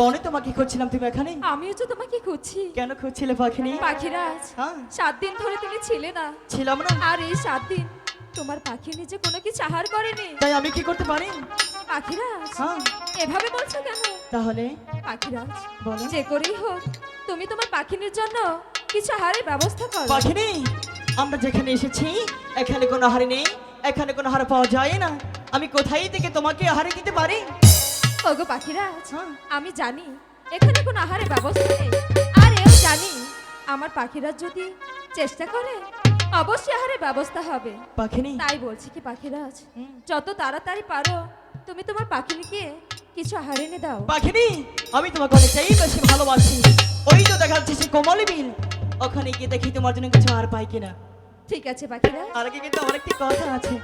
আমাকে খুঁজছিলাম তুমি এখানে আমিও তো তোমাকে খুঁজছি। কেন খুঁজছিলে পাখিনি? পাখিরাজ হ্যাঁ। সাত দিন ধরে তুমি ছিলে না। ছিলাম না। আর এই সাত দিন তোমার পাখি নিজে কোনো কিছু আহার করেনি। তাই আমি কি করতে পারি? পাখিরাজ হ্যাঁ। এভাবে বলছো কেন? তাহলে? পাখিরাজ বলো। যে করেই হোক তুমি তোমার পাখিনীর জন্য কিছু আহারের ব্যবস্থা করো। পাখিনি? আমরা যেখানে এসেছি এখানে কোনো হারে নেই এখানে কোনো হার পাওয়া যায় না। আমি কোথায় থেকে তোমাকে আহারে দিতে পারি? ওগো পাখিরাজ। আমি জানি এখানে কোনো আহারের ব্যবস্থা নেই। আর এও জানি আমার পাখিরাজ যদি চেষ্টা করে অবশ্যই আহারের ব্যবস্থা হবে। পাখিনি? তাই বলছি কি পাখিরাজ। যত তাড়াতাড়ি পারো তুমি তোমার পাখিনিকে কিছু আহার এনে দাও। পাখিনি? আমি তোমাকে অনেকটাই বেশি ভালোবাসি। ওই তো দেখা যাচ্ছে সেই কোমল বিল। ওখানে গিয়ে দেখি তোমার জন্য কিছু আর পাই কিনা। ঠিক আছে পাখিরাজ আর আগে কিন্তু আমার একটি কথা আছে।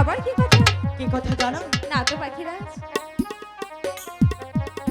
আবার কি কথা? কি কথা জানো? না তো পাখিরাজ